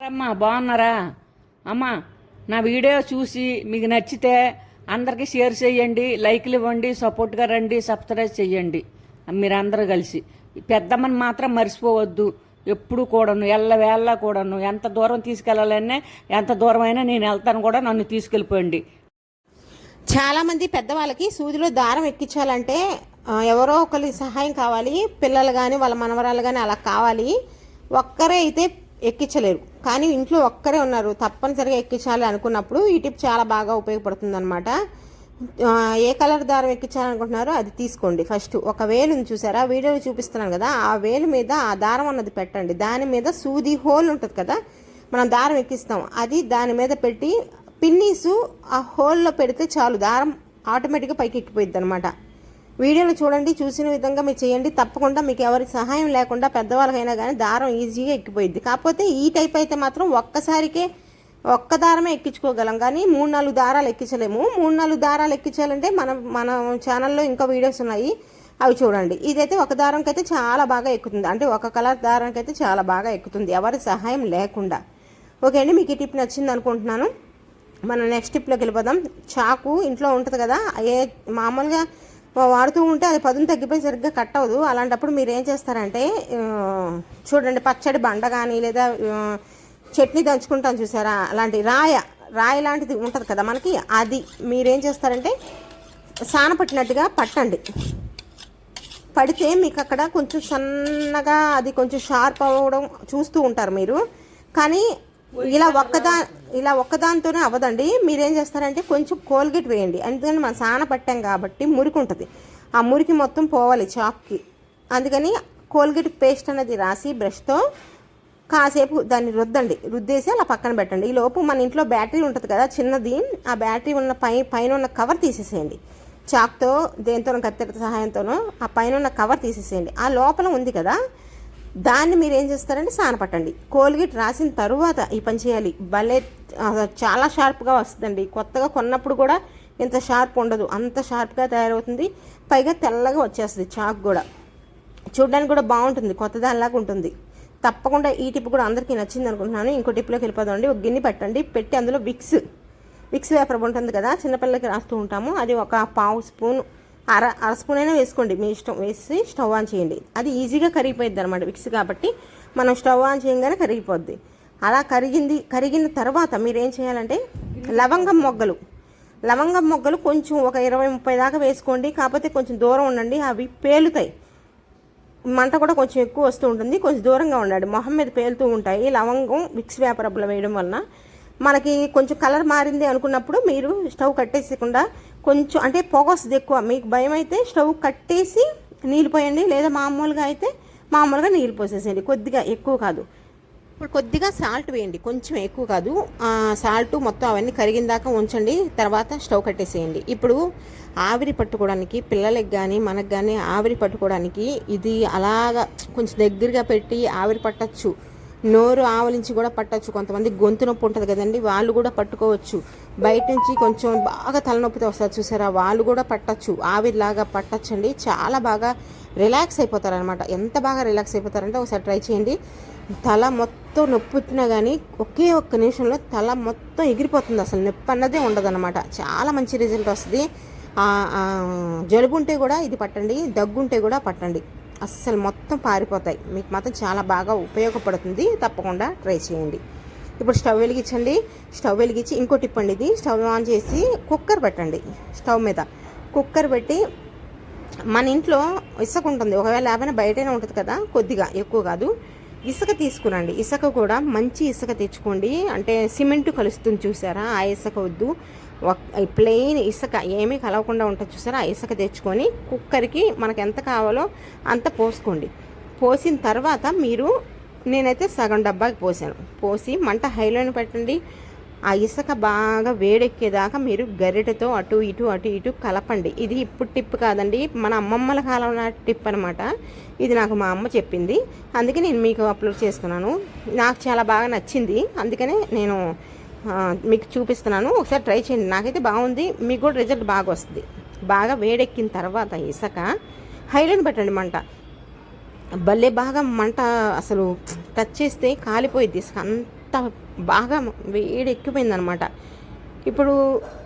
అమ్మా బాగున్నారా? అమ్మా నా వీడియో చూసి మీకు నచ్చితే అందరికీ షేర్ చేయండి లైక్లు ఇవ్వండి సపోర్ట్గా రండి సబ్స్క్రైబ్ చేయండి. మీరందరూ కలిసి. పెద్దమ్మని మాత్రం మర్చిపోవద్దు. ఎప్పుడు కూడాను ఎల్ల కూడాను. ఎంత దూరం తీసుకెళ్ళాలనే ఎంత దూరం అయినా నేను వెళ్తాను కూడా నన్ను తీసుకెళ్ళిపోండి. చాలామంది పెద్దవాళ్ళకి సూదిలో దారం ఎక్కించాలంటే ఎవరో ఒకరి సహాయం కావాలి. పిల్లలు కానీ వాళ్ళ మనవరాలు కానీ అలా కావాలి. ఒక్కరే అయితే ఎక్కించలేరు. కానీ ఇంట్లో ఒక్కరే ఉన్నారు. తప్పనిసరిగా ఎక్కించాలి అనుకున్నప్పుడు ఈ టిప్ చాలా బాగా ఉపయోగపడుతుంది అనమాట ఏ కలర్ దారం ఎక్కించాలనుకుంటున్నారో అది తీసుకోండి. ఫస్ట్ ఒక వేలుని చూసారా? వీడియోలో చూపిస్తున్నాను కదా. ఆ వేలు మీద ఆ దారం అన్నది పెట్టండి. దాని మీద సూది హోల్ ఉంటుంది కదా? మనం దారం ఎక్కిస్తాం. అది దాని మీద పెట్టి పిన్నీసు ఆ హోల్లో పెడితే చాలు. దారం ఆటోమేటిక్గా పైకి ఎక్కిపోయిద్ది అనమాట వీడియోలు చూడండి చూసిన విధంగా మీరు చేయండి. తప్పకుండా మీకు ఎవరి సహాయం లేకుండా పెద్దవాళ్ళకైనా కానీ దారం ఈజీగా ఎక్కిపోయింది కాకపోతే ఈ టైప్ అయితే మాత్రం ఒక్కసారికే ఒక్క దారమే ఎక్కించుకోగలం. కానీ మూడు నాలుగు దారాలు ఎక్కించలేము. మూడు నాలుగు దారాలు ఎక్కించాలంటే మన మన ఛానల్లో ఇంకా వీడియోస్ ఉన్నాయి. అవి చూడండి. ఇదైతే ఒక దారంకి అయితే చాలా బాగా ఎక్కుతుంది. అంటే ఒక కలర్ దారానికి అయితే చాలా బాగా ఎక్కుతుంది. ఎవరి సహాయం లేకుండా. ఓకే అండి మీకు ఈ టిప్ నచ్చింది అనుకుంటున్నాను. మన నెక్స్ట్ టిప్లోకి వెళ్ళిపోదాం. చాకు ఇంట్లో ఉంటుంది కదా ఏ మామూలుగా వాడుతూ ఉంటే అది పదును తగ్గిపోయి సరిగ్గా కట్ అవ్వదు అలాంటప్పుడు మీరు ఏం చేస్తారంటే చూడండి పచ్చడి బండ కానీ లేదా చట్నీ దంచుకుంటాం చూసారా? అలాంటి రాయ రాయి లాంటిది ఉంటుంది కదా మనకి అది మీరేం చేస్తారంటే సాన పట్టినట్టుగా పట్టండి. పడితే మీకు అక్కడ కొంచెం సన్నగా అది కొంచెం షార్ప్ అవ్వడం చూస్తూ ఉంటారు మీరు. కానీ ఇలా ఒక్కదా ఇలా ఒక్కదానితోనే అవ్వదండి. మీరేం చేస్తారంటే కొంచెం కోల్గేట్ వేయండి. ఎందుకంటే మనం సాన పట్టాం కాబట్టి మురికి ఉంటుంది ఆ మురికి మొత్తం పోవాలి చాక్కి. అందుకని కోల్గేట్ పేస్ట్ అనేది రాసి బ్రష్తో కాసేపు దాన్ని రుద్దండి. రుద్దేసి అలా పక్కన పెట్టండి. ఈ లోపు మన ఇంట్లో బ్యాటరీ ఉంటుంది కదా చిన్నది. ఆ బ్యాటరీ ఉన్న పై పైన ఉన్న కవర్ తీసేసేయండి. చాక్తో దేంతోనో కత్తెర సహాయంతోనో ఆ పైన ఉన్న కవర్ తీసేసేయండి. ఆ లోపల ఉంది కదా దాన్ని మీరు ఏం చేస్తారంటే సానపట్టండి కోల్గేట్ రాసిన తరువాత ఈ పని చేయాలి. భలే చాలా షార్ప్గా వస్తుందండి. కొత్తగా కొన్నప్పుడు కూడా ఇంత షార్ప్ ఉండదు. అంత షార్ప్గా తయారవుతుంది. పైగా తెల్లగా వచ్చేస్తుంది చాక్ కూడా. చూడడానికి కూడా బాగుంటుంది. కొత్తది అలాగా ఉంటుంది. తప్పకుండా ఈ టిప్ కూడా అందరికీ నచ్చింది అనుకుంటున్నాను. ఇంకో టిప్లోకి వెళ్ళిపోదామండి. ఒక గిన్నె పెట్టండి. పెట్టి అందులో విక్స్ విక్స్ వేపర్ ఉంటుంది కదా చిన్నపిల్లలకి రాస్తూ ఉంటాము. అది ఒక పావు స్పూన్ అర అర స్పూన్ అయినా వేసుకోండి. మీ ఇష్టం వేసి స్టవ్ ఆన్ చేయండి. అది ఈజీగా కరిగిపోయింది అనమాట విక్స్ కాబట్టి. మనం స్టవ్ ఆన్ చేయగానే కరిగిపోద్ది. అలా కరిగింది కరిగిన తర్వాత మీరు ఏం చేయాలంటే లవంగం మొగ్గలు. లవంగం మొగ్గలు కొంచెం ఒక ఇరవై ముప్పై దాకా వేసుకోండి. కాకపోతే కొంచెం దూరం ఉండండి. అవి పేలుతాయి. మంట కూడా కొంచెం ఎక్కువ వస్తూ ఉంటుంది. కొంచెం దూరంగా ఉండండి. మొహం మీద పేలుతూ ఉంటాయి. లవంగం విక్స్ వేపరబ్బులు వేయడం వలన మనకి కొంచెం కలర్ మారింది అనుకున్నప్పుడు మీరు స్టవ్ కట్టేసకుండా కొంచెం అంటే పొగ వస్తుంది ఎక్కువ మీకు భయం అయితే స్టవ్ కట్టేసి నీళ్ళు పోయండి లేదా మామూలుగా అయితే మామూలుగా నీళ్ళు పోసేసేయండి. కొద్దిగా ఎక్కువ కాదు. ఇప్పుడు కొద్దిగా సాల్ట్ వేయండి కొంచెం ఎక్కువ కాదు. సాల్ట్ మొత్తం అవన్నీ కరిగిన దాకా ఉంచండి తర్వాత స్టవ్ కట్టేసేయండి. ఇప్పుడు ఆవిరి పట్టుకోవడానికి పిల్లలకి కానీ మనకు కానీ ఆవిరి పట్టుకోవడానికి ఇది అలాగా కొంచెం దగ్గరగా పెట్టి ఆవిరి పట్టచ్చు. నోరు ఆవలించి కూడా పట్టచ్చు. కొంతమంది గొంతు నొప్పి ఉంటుంది కదండి వాళ్ళు కూడా పట్టుకోవచ్చు. బయట నుంచి కొంచెం బాగా తలనొప్పితో వస్తారు చూసారా వాళ్ళు కూడా పట్టచ్చు. ఆవిరిలాగా పట్టచ్చండి. చాలా బాగా రిలాక్స్ అయిపోతారనమాట ఎంత బాగా రిలాక్స్ అయిపోతారంటే ఒకసారి ట్రై చేయండి. తల మొత్తం నొప్పి వచ్చినా కానీ ఒకే ఒక్క నిమిషంలో తల మొత్తం ఎగిరిపోతుంది. అసలు నొప్పి అన్నదే ఉండదన్నమాట. చాలా మంచి రిజల్ట్ వస్తుంది. జలుబు ఉంటే కూడా ఇది పట్టండి దగ్గు ఉంటే కూడా పట్టండి. అస్సలు మొత్తం పారిపోతాయి. మీకు మాత్రం చాలా బాగా ఉపయోగపడుతుంది. తప్పకుండా ట్రై చేయండి. ఇప్పుడు స్టవ్ వెలిగించండి. స్టవ్ వెలిగించి ఇంకో టిప్ అండి ఇది. స్టవ్ ఆన్ చేసి కుక్కర్ పెట్టండి. స్టవ్ మీద కుక్కర్ పెట్టి మన ఇంట్లో ఇసుక ఉంటుంది. ఒకవేళ లేకపోయినా బయటనే ఉంటుంది కదా కొద్దిగా ఎక్కువ కాదు. ఇసుక తీసుకురండి. ఇసుక కూడా మంచి ఇసుక తెచ్చుకోండి. అంటే సిమెంట్ కలుస్తుంది చూసారా? ఆ ఇసుక వద్దు. ప్లెయిన్ ఇసుక ఏమీ కలవకుండా ఉంటుంది చూసారా? ఆ ఇసుక తెచ్చుకొని కుక్కర్కి మనకు ఎంత కావాలో అంత పోసుకోండి. పోసిన తర్వాత మీరు నేనైతే సగం డబ్బాకి పోసాను. పోసి మంట హైలోనే పెట్టండి. ఆ ఇసుక బాగా వేడెక్కేదాకా మీరు గరిటెతో అటు ఇటు అటు ఇటు కలపండి. ఇది ఇప్పుడు టిప్ కాదండి మన అమ్మమ్మల కాలం నాటి టిప్ అనమాట ఇది నాకు మా అమ్మ చెప్పింది. అందుకే నేను మీకు అప్లోడ్ చేస్తున్నాను. నాకు చాలా బాగా నచ్చింది. అందుకనే నేను మీకు చూపిస్తున్నాను. ఒకసారి ట్రై చేయండి. నాకైతే బాగుంది. మీకు కూడా రిజల్ట్ బాగా వస్తుంది. బాగా వేడెక్కిన తర్వాత ఇసక హైలైన్ పెట్టండి మంట. భలే బాగా మంట అసలు టచ్ చేస్తే కాలిపోయింది ఇసుక. అంత బాగా వేడెక్కిపోయింది అనమాట ఇప్పుడు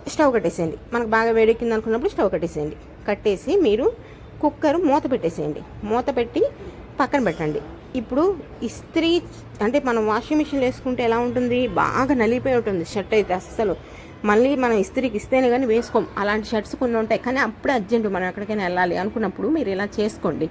స్టవ్ కట్టేసేయండి. మనకు బాగా వేడెక్కింది అనుకున్నప్పుడు స్టవ్ కట్టేసేయండి. కట్టేసి మీరు కుక్కర్ మూత పెట్టేసేయండి. మూత పెట్టి పక్కన పెట్టండి. ఇప్పుడు ఇస్త్రీ అంటే మనం వాషింగ్ మిషన్లో వేసుకుంటే ఎలా ఉంటుంది? బాగా నలిగిపోయి ఉంటుంది షర్ట్ అయితే అస్సలు. మళ్ళీ మనం ఇస్త్రీకి ఇస్తేనే కానీ వేసుకోం. అలాంటి షర్ట్స్ కొన్ని ఉంటాయి. కానీ అప్పుడే అర్జెంట్ మనం ఎక్కడికైనా వెళ్ళాలి అనుకున్నప్పుడు మీరు ఇలా చేసుకోండి.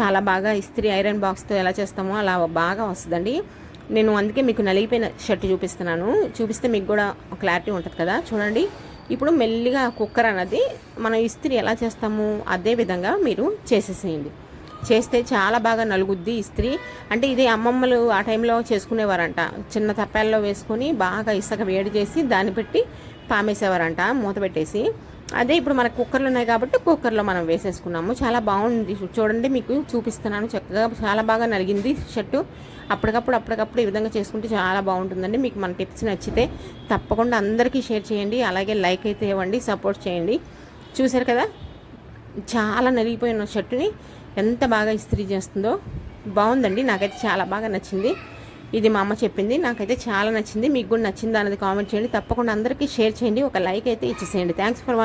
చాలా బాగా ఇస్త్రీ ఐరన్ బాక్స్తో ఎలా చేస్తామో అలా బాగా వస్తుందండి. నేను అందుకే మీకు నలిగిపోయిన షర్ట్ చూపిస్తున్నాను. చూపిస్తే మీకు కూడా క్లారిటీ ఉంటుంది కదా. చూడండి. ఇప్పుడు మెల్లిగా కుక్కర్ అన్నది మనం ఇస్త్రీ ఎలా చేస్తాము? అదే విధంగా మీరు చేసేసేయండి. చేస్తే చాలా బాగా నలుగుద్ది ఇస్త్రీ అంటే ఇది అమ్మమ్మలు ఆ టైంలో చేసుకునేవారంట. చిన్న తప్పాల్లో వేసుకొని బాగా ఇసుక వేడి చేసి దాన్ని పెట్టి పామేసేవారంట మూత పెట్టేసి. అదే ఇప్పుడు మనకు కుక్కర్లు ఉన్నాయి కాబట్టి కుక్కర్లో మనం వేసేసుకున్నాము. చాలా బాగుంది. చూడండి మీకు చూపిస్తున్నాను చక్కగా. చాలా బాగా నలిగింది షర్టు. అప్పటికప్పుడు అప్పటికప్పుడు ఈ విధంగా చేసుకుంటే చాలా బాగుంటుందండి. మీకు మన టిప్స్ నచ్చితే తప్పకుండా అందరికీ షేర్ చేయండి. అలాగే లైక్ అయితే ఇవ్వండి సపోర్ట్ చేయండి. చూసారు కదా? చాలా నలిగిపోయిన షర్టుని ఎంత బాగా ఇస్త్రీ చేస్తుందో. బాగుందండి. నాకైతే చాలా బాగా నచ్చింది. ఇది మా అమ్మ చెప్పింది. నాకైతే చాలా నచ్చింది. మీకు కూడా నచ్చిందా అనేది కామెంట్ చేయండి. తప్పకుండా అందరికీ షేర్ చేయండి. ఒక లైక్ అయితే ఇచ్చేసేయండి. Thanks for watching